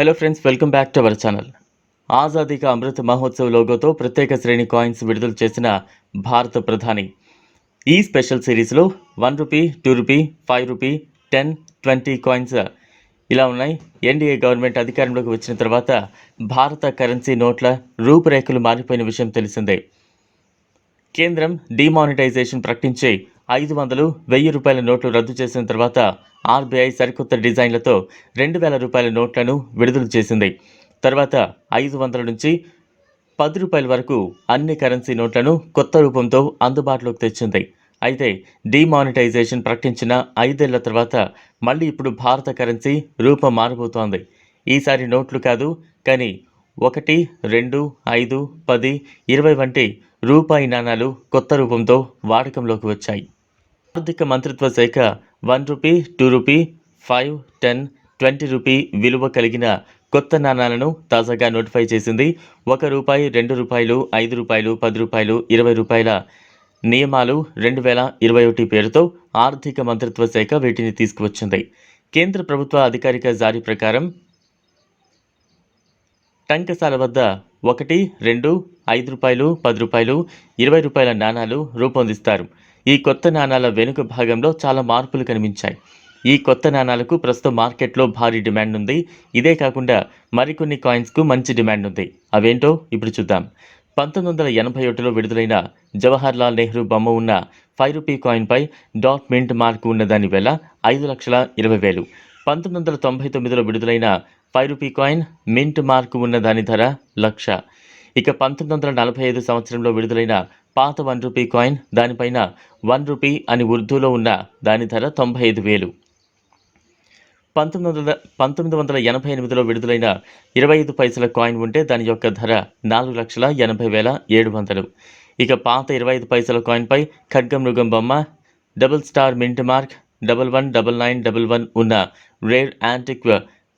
Hello friends welcome back to our channel Azadi ka Amrit Mahotsav లోగోతో ప్రత్యేక శ్రేణి coins విడుదల చేసిన భారత ప్రధాని. ఈ స్పెషల్ సిరీస్లో one rupee two rupee five rupee ten twenty coins ఇలా ఉన్నాయి. ఎన్డీఏ గవర్నమెంట్ అధికారంలోకి వచ్చిన తర్వాత భారత కరెన్సీ నోట్ల రూపురేఖలు మారిపోయిన విషయం తెలిసిందే. కేంద్రం డిమానిటైజేషన్ ప్రకటించే ఐదు వందలు వెయ్యి రూపాయల నోట్లు రద్దు చేసిన తర్వాత ఆర్బీఐ సరికొత్త డిజైన్లతో రెండు వేల రూపాయల నోట్లను విడుదల చేసింది. తర్వాత ఐదు వందల నుంచి పది రూపాయల వరకు అన్ని కరెన్సీ నోట్లను కొత్త రూపంతో అందుబాటులోకి తెచ్చింది. అయితే డిమానిటైజేషన్ ప్రకటించిన ఐదేళ్ళ తర్వాత మళ్ళీ ఇప్పుడు భారత కరెన్సీ రూపం మారబోతోంది ఈసారి నోట్లు కాదు కానీ ఒకటి రెండు ఐదు పది ఇరవై వంటి రూపాయి నాణాలు కొత్త రూపంతో వాడకంలోకి వచ్చాయి. ఆర్థిక మంత్రిత్వ శాఖ one rupee two rupee five ten twenty rupee విలువ కలిగిన కొత్త నాణాలను తాజాగా నోటిఫై చేసింది. ఒక రూపాయి రెండు రూపాయలు ఐదు రూపాయలు పది రూపాయలు ఇరవై రూపాయల నియమాలు రెండు వేల ఇరవై ఒకటి పేరుతో ఆర్థిక మంత్రిత్వ శాఖ వీటిని తీసుకువచ్చింది. కేంద్ర ప్రభుత్వ అధికారిక జారీ ప్రకారం టంకసాల వద్ద ఒకటి రెండు ఐదు రూపాయలు పది రూపాయలు ఇరవై రూపాయల నాణాలు రూపొందిస్తారు. ఈ కొత్త నాణాల వెనుక భాగంలో చాలా మార్పులు కనిపించాయి. ఈ కొత్త నాణాలకు ప్రస్తుతం మార్కెట్లో భారీ డిమాండ్ ఉంది. ఇదే కాకుండా మరికొన్ని కాయిన్స్కు మంచి డిమాండ్ ఉంది. అవేంటో ఇప్పుడు చూద్దాం. పంతొమ్మిది వందల ఎనభై ఒకటిలో విడుదలైన జవహర్ లాల్ నెహ్రూ బొమ్మ ఉన్న ఫైవ్ రూపీ కాయిన్పై డాట్ మింట్ మార్క్ ఉన్న దాని ఐదు లక్షల ఇరవై వేలు. పంతొమ్మిది వందల తొంభై తొమ్మిదిలో విడుదలైన five rupee coin mint mark ఉన్న దాని ధర లక్ష. ఇక పంతొమ్మిది వందల నలభై ఐదు సంవత్సరంలో విడుదలైన పాత వన్ రూపీ కాయిన్ దానిపైన వన్ రూపీ అని ఉర్దూలో ఉన్న దాని ధర తొంభై ఐదు వేలు. పంతొమ్మిది వందల పంతొమ్మిది వందల ఎనభై ఎనిమిదిలో విడుదలైన ఇరవై ఐదు పైసల కాయిన్ ఉంటే దాని యొక్క ధర నాలుగు లక్షల ఎనభై వేల ఏడు వందలు. ఇక పాత ఇరవై ఐదు పైసల కాయిన్పై ఖడ్గ మృగం బొమ్మ double star mint mark double one double nine double one ఉన్న రేర్ యాంటిక్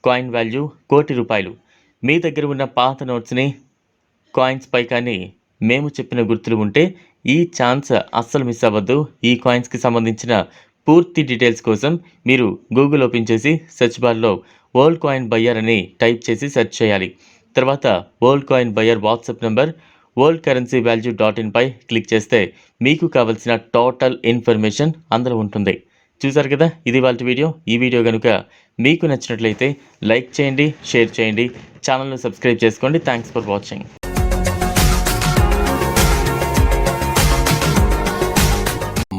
కాయిన్ వాల్యూ కోటి రూపాయలు. మీ దగ్గర ఉన్న పాత నోట్స్ని కాయిన్స్పై కానీ మేము చెప్పిన గుర్తులు ఉంటే ఈ ఛాన్స్ అస్సలు మిస్ అవ్వద్దు. ఈ కాయిన్స్కి సంబంధించిన పూర్తి డీటెయిల్స్ కోసం మీరు గూగుల్ ఓపెన్ చేసి సెర్చ్ బార్లో వరల్డ్ కాయిన్ బయ్యర్ అని టైప్ చేసి సెర్చ్ చేయాలి. తర్వాత world coin buyer WhatsApp number world currency value dot ఇన్పై click చేస్తే మీకు కావలసిన టోటల్ ఇన్ఫర్మేషన్ అందులో ఉంటుంది. చూసారు కదా? ఇది వాళ్ళ వీడియో. ఈ వీడియో కనుక మీకు నచ్చినట్లయితే లైక్ చేయండి షేర్ చేయండి ఛానల్ను సబ్స్క్రైబ్ చేసుకోండి. Thanks for watching.